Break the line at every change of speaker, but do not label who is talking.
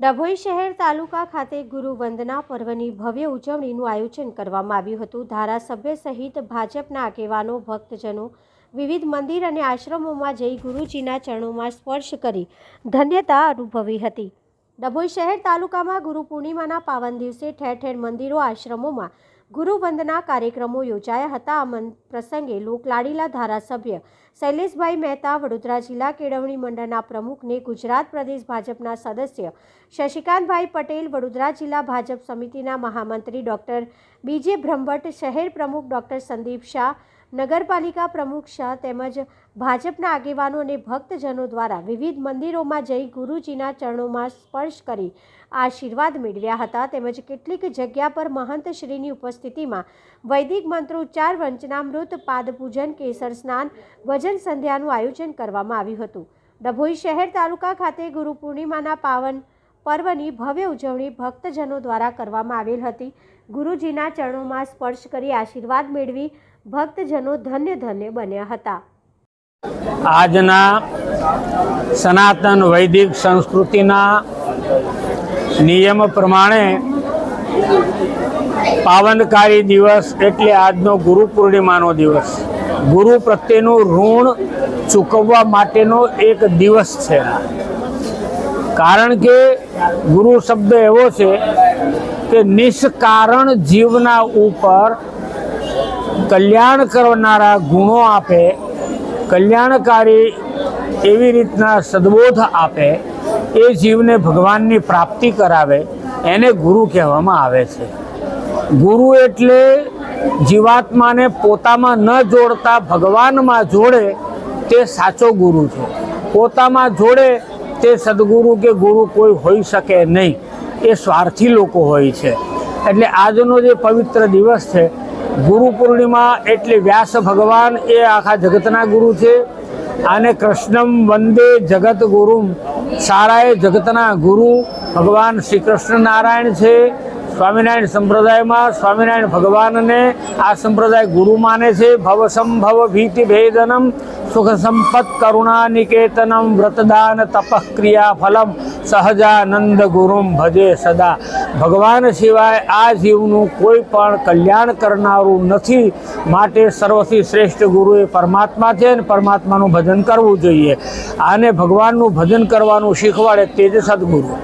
ડભોઈ શહેર તાલુકા ખાતે ગુરુ વંદના પર્વની ભવ્ય ઉજવણીનું આયોજન કરવામાં આવ્યું હતું. ધારાસભ્ય સહિત ભાજપના આગેવાનો, ભક્તજનો વિવિધ મંદિર અને આશ્રમોમાં જઈ ગુરુજીના ચરણોમાં સ્પર્શ કરી ધન્યતા અનુભવી હતી. ડભોઈ શહેર તાલુકામાં ગુરુ પૂર્ણિમાના પાવન દિવસે ઠેર ઠેર મંદિરો, આશ્રમોમાં ગુરુ વંદના કાર્યક્રમો યોજાયા હતા. આ પ્રસંગે લોકલાડીલા ધારાસભ્ય શૈલેષભાઈ મહેતા વડોદરા જિલ્લા કેળવણી મંડળના પ્રમુખને ગુજરાત પ્રદેશ ભાજપના સદસ્ય શશિકાંતભાઈ પટેલ, વડોદરા જિલ્લા ભાજપ સમિતિના મહામંત્રી ડૉક્ટર બીજે બ્રહ્મભટ્ટ, શહેર પ્રમુખ ડૉક્ટર સંદીપ શાહ નગરપાલિકા પ્રમુખ શાહ તેમજ ભાજપના આગેવાનો અને ભક્તજનો દ્વારા વિવિધ મંદિરોમાં જઈ ગુરુજીના ચરણોમાં સ્પર્શ કરી આશીર્વાદ મેળવ્યા હતા તેમજ કેટલીક જગ્યા પર મહંત શ્રીની ઉપસ્થિતિમાં વૈદિક મંત્રોચ્ચાર વંચનામૃત પાદપૂજન કેસર સ્નાન ભજન સંધ્યાનું આયોજન કરવામાં આવ્યું હતું. ડભોઈ શહેર તાલુકા ખાતે ગુરુ પૂર્ણિમાના પાવન પર્વની ભવ્ય ઉજવણી ભક્તજનો દ્વારા કરવામાં આવેલ હતી. ગુરુજીના ચરણોમાં સ્પર્શ કરી આશીર્વાદ મેળવી ભક્તજનો ધન્ય ધન્ય બન્યા હતા.
આજના સનાતન વૈદિક સંસ્કૃતિના નિયમ પ્રમાણે પાવનકારી દિવસ એટલે આજનો ગુરુ પૂર્ણિમાનો દિવસ. ગુરુ પ્રત્યેનું ઋણ ચૂકવવા માટેનો એક દિવસ છે. કારણ કે ગુરુ શબ્દ એવો છે કે નિષ્કારણ જીવના ઉપર કલ્યાણ કરનારા ગુણો આપે, કલ્યાણકારી એવી રીતના સદબોધ આપે, એ જીવને ભગવાનની પ્રાપ્તિ કરાવે, એને ગુરુ કહેવામાં આવે છે. ગુરુ એટલે જીવાત્માને પોતામાં ન જોડતા ભગવાનમાં જોડે તે સાચો ગુરુ છે. પોતામાં જોડે તે સદગુરુ કે ગુરુ કોઈ હોઈ શકે નહીં. એ સ્વાર્થી લોકો હોય છે. એટલે આજનો જે પવિત્ર દિવસ છે, ગુરુ પૂર્ણિમા એટલે વ્યાસ ભગવાન એ આખા જગતના ગુરુ છે અને કૃષ્ણમ વંદે જગત ગુરુમ. સારાએ જગતના ગુરુ ભગવાન શ્રી કૃષ્ણ નારાયણ છે સ્વામિનારાયણ સંપ્રદાયમાં સ્વામિનારાયણ ભગવાનને આ સંપ્રદાય ગુરુ માને છે. ભવ સંભવ ભીતિ ભેદનમ સુખ સંપત કરુણા નિકેતનમ વ્રતદાન તપક્રિયા ફલમ સહજાનંદ ગુરુમ ભજે સદા. ભગવાન સિવાય આ જીવનું કોઈ પણ કલ્યાણ કરનારું નથી. માટે સર્વથી શ્રેષ્ઠ ગુરુ એ પરમાત્મા છે અને પરમાત્માનું ભજન કરવું જોઈએ. આને ભગવાનનું ભજન કરવાનું શીખવાડે તે જ સદગુરુ.